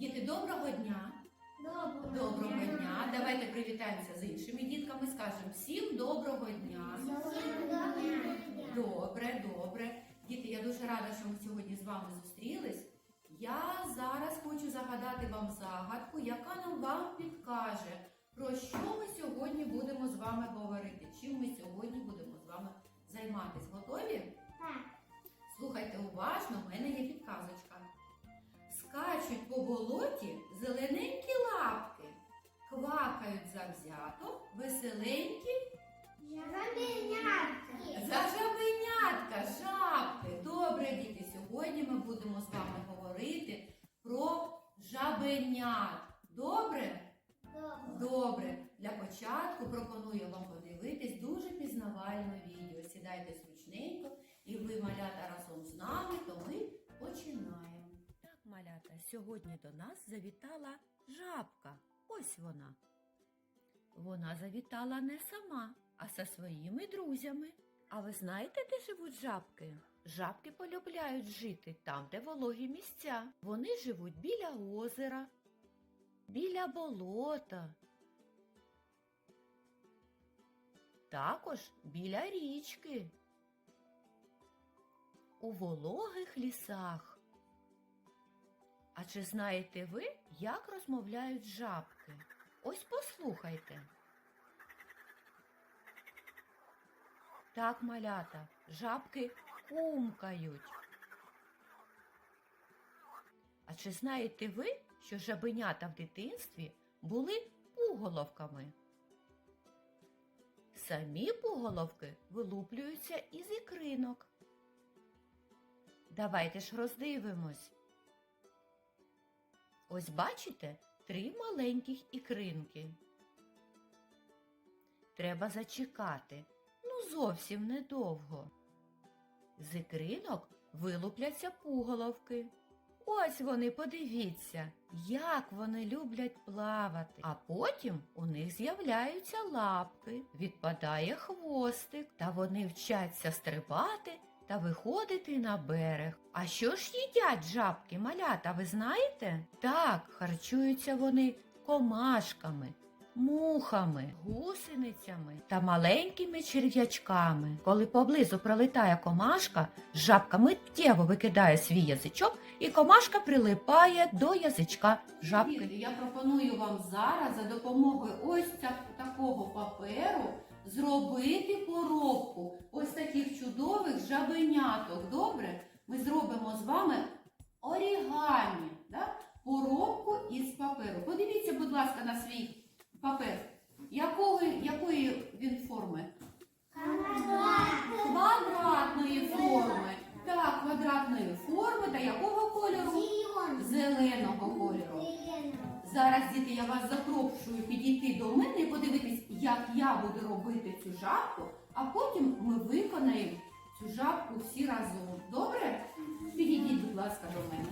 Діти, доброго дня! Доброго, Доброго дня! Давайте привітаємося з іншими дітками. Скажемо всім доброго дня! Добре, добре. Діти, я дуже рада, що ми сьогодні з вами зустрілись. Я зараз хочу загадати вам загадку, яка нам вам підкаже, про що ми сьогодні будемо з вами говорити, чим ми сьогодні будемо з вами займатися. Готові? Зелененькі лапки, квакають завзято, веселенькі Жабенятки. за жабенятка, жабки. Добре, діти, сьогодні ми будемо з вами говорити про жабенят. Добре? Добре. Для початку пропоную вам подивитись дуже пізнавальне відео. Сідайте зручненько і ви, малята, разом з нами, то ми починаємо. Малята, сьогодні до нас завітала жабка. Ось вона. Вона завітала не сама, а зі своїми друзями. А ви знаєте, де живуть жабки? Жабки полюбляють жити там, де вологі місця. Вони живуть біля озера, біля болота. Також біля річки. У вологих лісах. А чи знаєте ви, як розмовляють жабки? Ось послухайте. Так, малята, жабки кумкають. А чи знаєте ви, що жабенята в дитинстві були пуголовками? Самі пуголовки вилуплюються із ікринок. Давайте ж роздивимось. Ось бачите три маленьких ікринки. Треба зачекати, ну зовсім недовго. З ікринок вилупляться пуголовки. Ось вони, подивіться, як вони люблять плавати. А потім у них з'являються лапки, відпадає хвостик, та вони вчаться стрибати та виходити на берег. А що ж їдять жабки, малята, ви знаєте? Так, харчуються вони комашками, мухами, гусеницями та маленькими черв'ячками. Коли поблизу пролітає комашка, жабка миттєво викидає свій язичок, і комашка прилипає до язичка жабки. Я пропоную вам зараз за допомогою ось такого паперу зробити поробку ось таких чудових жабеняток. Добре? Ми зробимо з вами орігамі, да? поробку із паперу. Подивіться, будь ласка, на свій папер. Якої, якої він форми? Квадратної форми. Так, квадратної форми та якого кольору? Зеленого кольору. Зараз, діти, я вас запрошую підійти я буду робити цю жабку, а потім ми виконаємо цю жабку всі разом. Добре? Підійдіть, будь ласка, до мене.